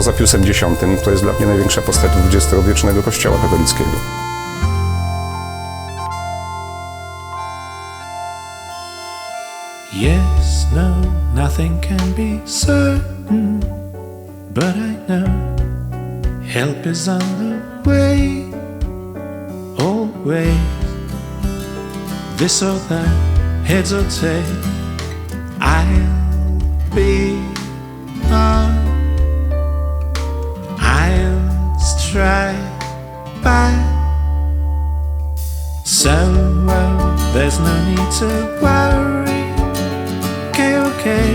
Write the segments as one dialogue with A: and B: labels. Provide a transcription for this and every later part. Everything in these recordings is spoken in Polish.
A: poza Piusem X, to jest dla mnie największa postać XX-wiecznego kościoła katolickiego.
B: Yes, no, nothing can be certain, but I know help is on the way. Always, this or that, heads or tails, I'll be So uh, there's no need to worry. Okay, okay,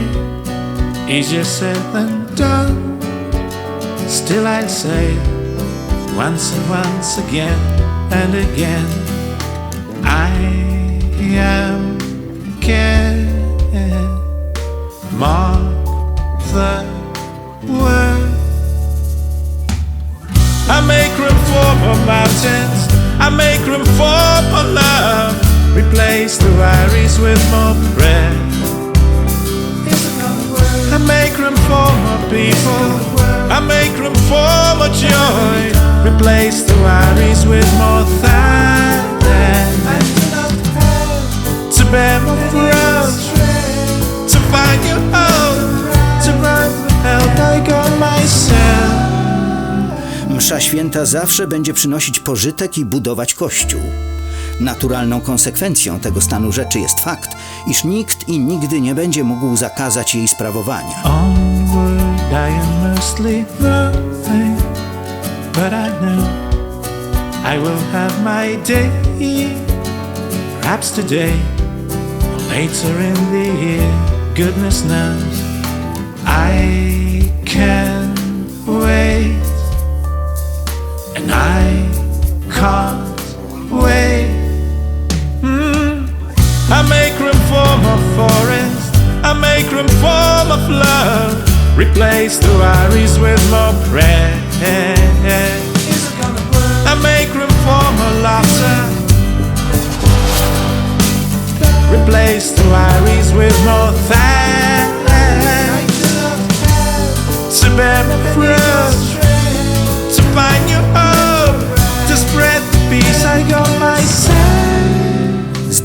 B: easier said than done. Still, I'll say once and once again and again, I am again. Mark the word. I make room for more mountains. I make room for more love. Replace the worries with more prayer. I make room for more people. I make room for more joy. Replace the worries with more thanks. To bear more fruit. To find your home. To run the help I got myself.
C: Msza święta zawsze będzie przynosić pożytek i budować kościół. Naturalną konsekwencją tego stanu rzeczy jest fakt, iż nikt i nigdy nie będzie mógł zakazać jej sprawowania.
B: Later in the year, goodness knows I can I make room for more forest. I make room for more flood. Replace the worries with more prayer. I make room for more laughter. Replace the worries with more thanks.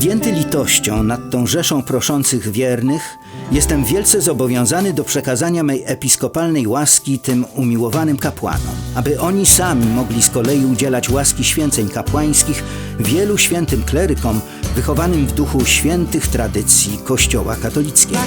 C: Zdjęty litością nad tą rzeszą proszących wiernych, jestem wielce zobowiązany do przekazania mej episkopalnej łaski tym umiłowanym kapłanom, aby oni sami mogli z kolei udzielać łaski święceń kapłańskich wielu świętym klerykom wychowanym w duchu świętych tradycji Kościoła katolickiego.